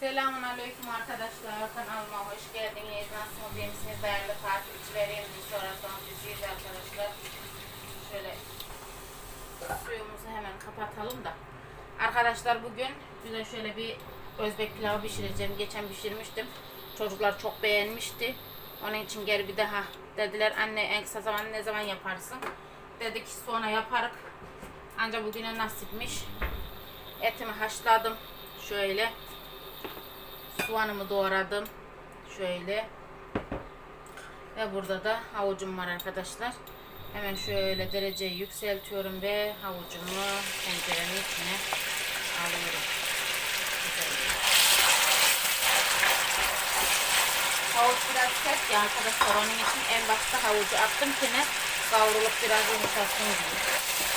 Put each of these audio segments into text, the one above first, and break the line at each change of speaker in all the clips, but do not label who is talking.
Selamun Aleyküm arkadaşlar. Kanalıma hoş geldiniz. Nasılsınız? iyi misiniz? Değerli takipçilerim. Bir sorarsanız biziz arkadaşlar. Şöyle suyumuzu hemen kapatalım da. Arkadaşlar bugün güzel şöyle bir Özbek pilavı pişireceğim. Geçen pişirmiştim. Çocuklar çok beğenmişti. Onun için geri bir daha dediler anne en kısa zaman ne zaman yaparsın? Dedik sonra yaparık. Ancak bugüne nasipmiş. Etimi haşladım. Şöyle soğanımı doğradım. Şöyle. Ve burada da havucum var arkadaşlar. Hemen şöyle dereceyi yükseltiyorum ve havucumu tencerenin içine alıyorum. Havuç biraz sert ya arkadaşlar. Onun için en başta havucu attım ki ne kavrulup biraz yumuşasın diye.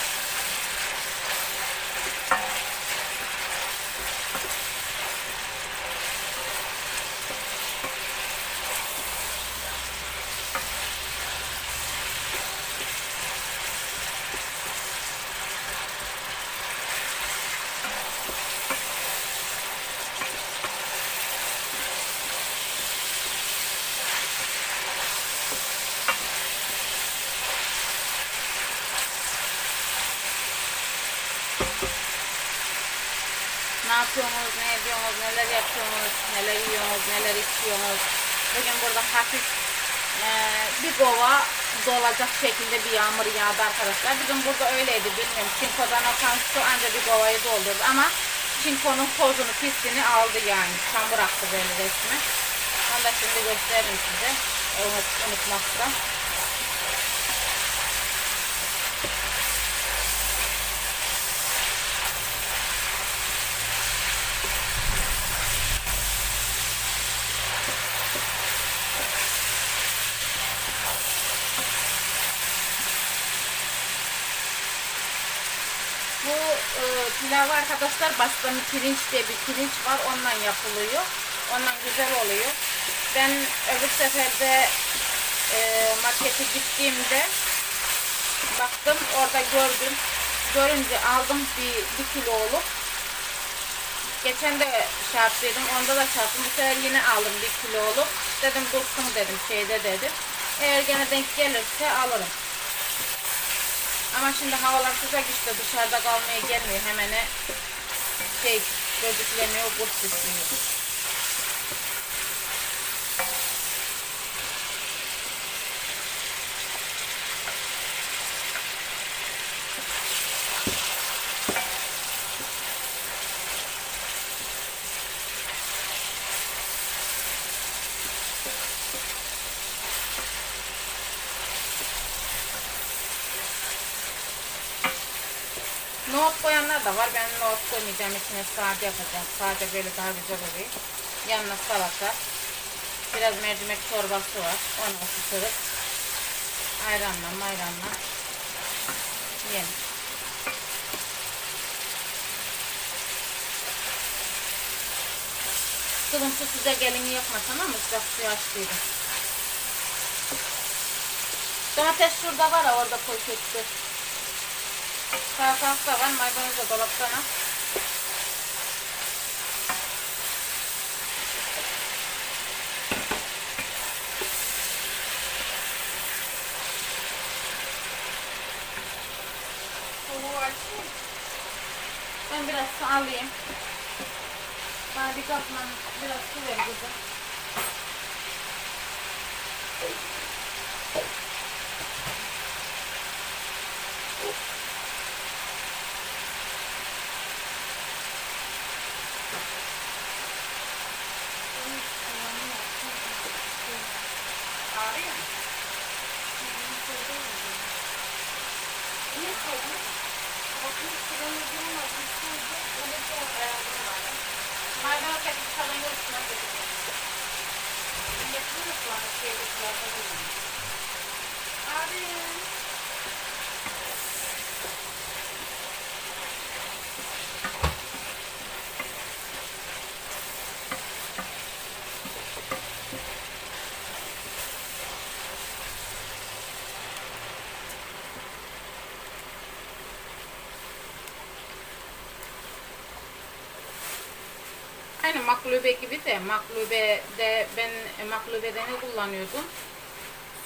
Ne yapıyorsunuz, ne ediyorsunuz, neler yapıyorsunuz, neler yiyorsunuz, neler içiyorsunuz. Bugün burada hafif e, bir kova dolacak şekilde bir yağmur yağdı arkadaşlar. Bugün burada öyleydi bilmiyorum. Çinkodan akan su ancak bir kovayı doldurdu ama çinkonun tozunu, pisliğini aldı yani. Çamur aktı böyle resmi. Onu da şimdi gösteririm size. Unut, unutmazsam. Bu e, arkadaşlar basmati pirinç diye bir pirinç var. Ondan yapılıyor. Ondan güzel oluyor. Ben öbür seferde e, markete gittiğimde baktım orada gördüm. Görünce aldım bir, bir kiloluk. Geçen de yaptıydım. Onda da çarptım. Bu sefer yine aldım bir kiloluk. Dedim dursun dedim şeyde dedim. Eğer gene denk gelirse alırım. Ama şimdi havalar sıcak işte dışarıda kalmaya gelmiyor. Hemen şey gözükleniyor, kurt düşüyor. Nohut koyanlar da var. Ben nohut koymayacağım. içine sade yapacağım. Sade böyle daha güzel oluyor. Yanına salata. Biraz mercimek çorbası var. Onu ısıtırız. Ayranla mayranla. Yiyelim. Kızım şu sıcak elini yakma tamam mı? Sıcak suyu açtıydım. Domates şurada var orada poşette. Salatalık da var. Maydanoz da dolapta ana. Tavuğu açayım. Ben biraz su alayım. Bana bir kapla biraz su ver kızım. Ağrıyor mu? Niye koydun? Bakın sıranı durmadı. Onu da ayarlamadım. Maydanoz hep çalın yoksa getirdim. Yapılır mı bana Aynı maklube gibi de maklubede ben e, maklubede ne kullanıyordum?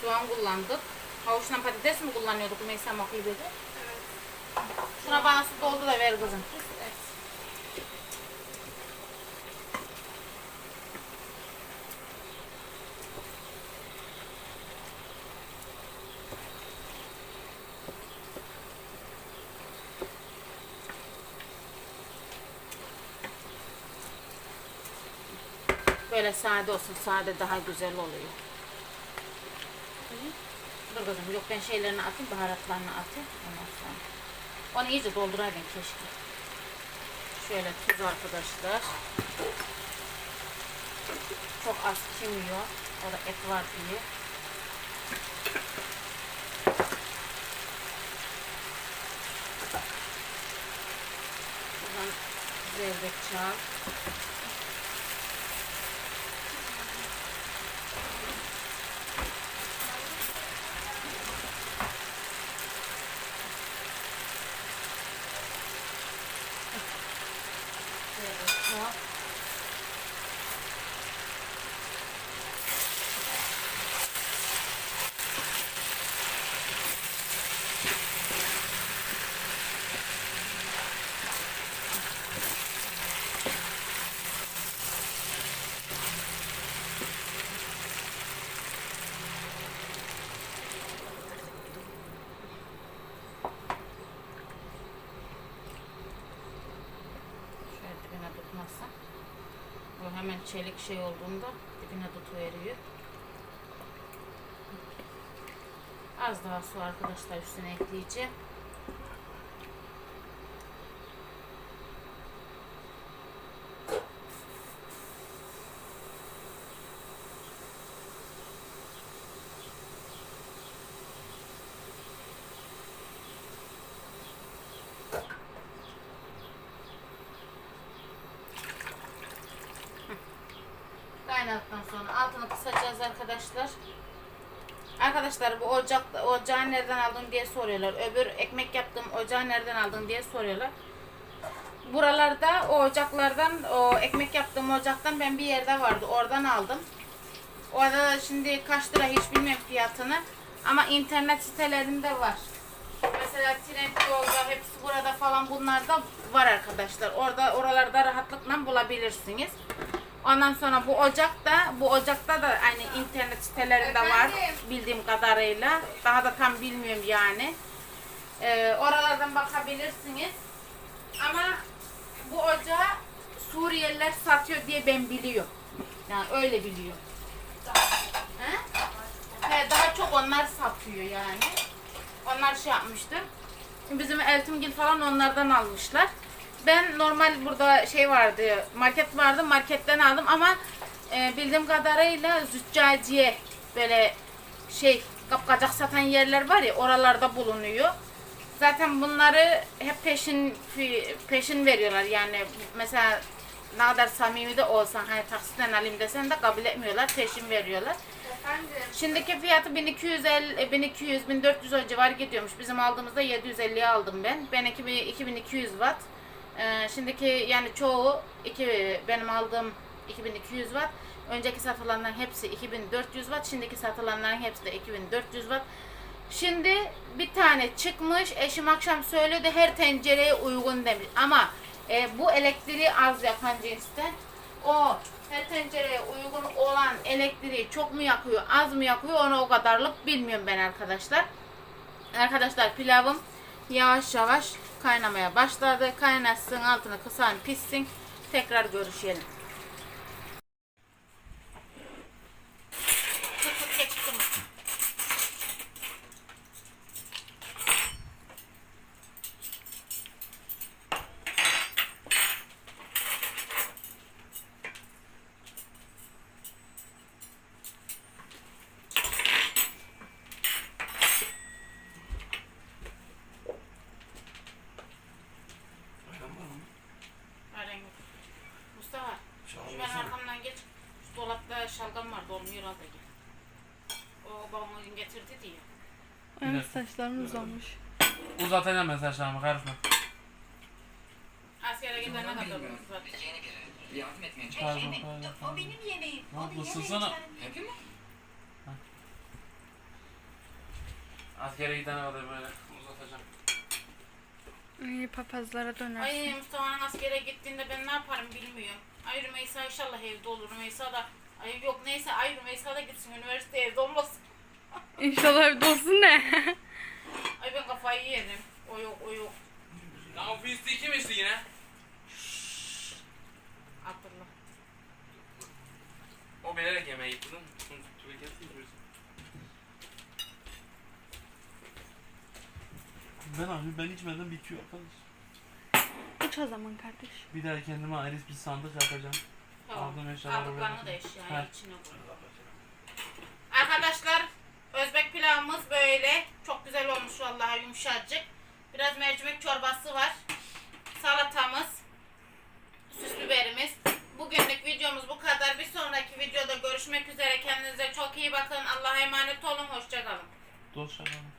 Soğan kullandık. Havuçla patates mi kullanıyorduk Meysa maklubede?
Evet.
Şuna bana su doldu da ver kızım. Böyle sade olsun. Sade daha güzel oluyor. Dur kızım yok ben şeylerini atayım baharatlarını atayım. Sonra. Onu iyice dolduraydın keşke. Şöyle tuz arkadaşlar. Çok az kimyon. Orada et var diye. Buradan. Zerdeçal. Şöyle dibine tutmazsa. O hemen çelik şey olduğunda dibine tutuveriyor. Az daha su arkadaşlar üstüne ekleyeceğim. Kaynadıktan sonra altını kısacağız arkadaşlar. Arkadaşlar bu ocak ocağı nereden aldın diye soruyorlar. Öbür ekmek yaptığım ocağı nereden aldın diye soruyorlar. Buralarda o ocaklardan o ekmek yaptığım ocaktan ben bir yerde vardı. Oradan aldım. Orada da şimdi kaç lira hiç bilmiyorum fiyatını. Ama internet sitelerinde var. Mesela Trendyol'da hepsi burada falan bunlarda var arkadaşlar. Orada oralarda rahatlıkla bulabilirsiniz. Ondan sonra bu ocakta, bu ocakta da aynı internet sitelerinde var
Efendim?
bildiğim kadarıyla. Daha da tam bilmiyorum yani. Ee, oralardan bakabilirsiniz. Ama bu ocağı Suriyeliler satıyor diye ben biliyorum. Yani öyle biliyorum. He? He, daha çok onlar satıyor yani. Onlar şey yapmıştı. Bizim Eltimgil falan onlardan almışlar. Ben normal burada şey vardı, market vardı, marketten aldım ama e, bildiğim kadarıyla züccaciye böyle şey kapkacak satan yerler var ya oralarda bulunuyor. Zaten bunları hep peşin peşin veriyorlar yani mesela ne kadar samimi de olsan hani taksitten alayım desen de kabul etmiyorlar peşin veriyorlar.
Efendim.
Şimdiki fiyatı 1250, 1200, 1400 o civarı gidiyormuş. Bizim aldığımızda 750'ye aldım ben. Ben 2000, 2200 watt. Ee, şimdiki yani çoğu iki, benim aldığım 2200 watt. Önceki satılanların hepsi 2400 watt. Şimdiki satılanların hepsi de 2400 watt. Şimdi bir tane çıkmış. Eşim akşam söyledi her tencereye uygun demiş. Ama e, bu elektriği az yakan cinsten. O her tencereye uygun olan elektriği çok mu yakıyor, az mı yakıyor onu o kadarlık bilmiyorum ben arkadaşlar. Arkadaşlar pilavım yavaş yavaş kaynamaya başladı. Kaynasın altını kısan pişsin. Tekrar görüşelim. Tut tut geç kızım. Aynen. Mustafa, şu ben arkamdan geç. Şu dolapta şalgam vardı, olmuyor al da gel. O babam o gün getirdi diye.
Evet saçlarım uzamış.
Uzatacağım ben saçlarımı karışma.
Askere gidene kadar uzat.
Yardım etmeye
Pardon,
çalışıyorum.
pardon,
O
pardon.
benim yemeğim.
Ne
O
oldu,
da yemeğim.
ısırsana.
Yapayım mı?
Askere giden orada böyle.
İyi papazlara dönersin.
Ay Mustafa'nın askere gittiğinde ben ne yaparım bilmiyorum. Ay Rümeysa inşallah evde olur. Rümeysa da Ay yok neyse ay Rümeysa da gitsin üniversite evde olmasın.
İnşallah evde olsun ne?
Ay ben kafayı yerim. O yok o yok.
Lan o pisliği kim içti yine?
Hatırla.
O bilerek yemeğe gitti değil mi? Ben abi ben içmeden bitiyor arkadaş.
İç o zaman kardeş.
Bir daha kendime ayrı bir sandık yapacağım.
Tamam.
Aldım eşyaları
Aldıklarını da eşyaya
He.
içine koy. Arkadaşlar Özbek pilavımız böyle. Çok güzel olmuş vallahi yumuşacık. Biraz mercimek çorbası var. Salatamız. Süs biberimiz. Bugünlük videomuz bu kadar. Bir sonraki videoda görüşmek üzere. Kendinize çok iyi bakın. Allah'a emanet olun. Hoşçakalın.
Dost şakalım.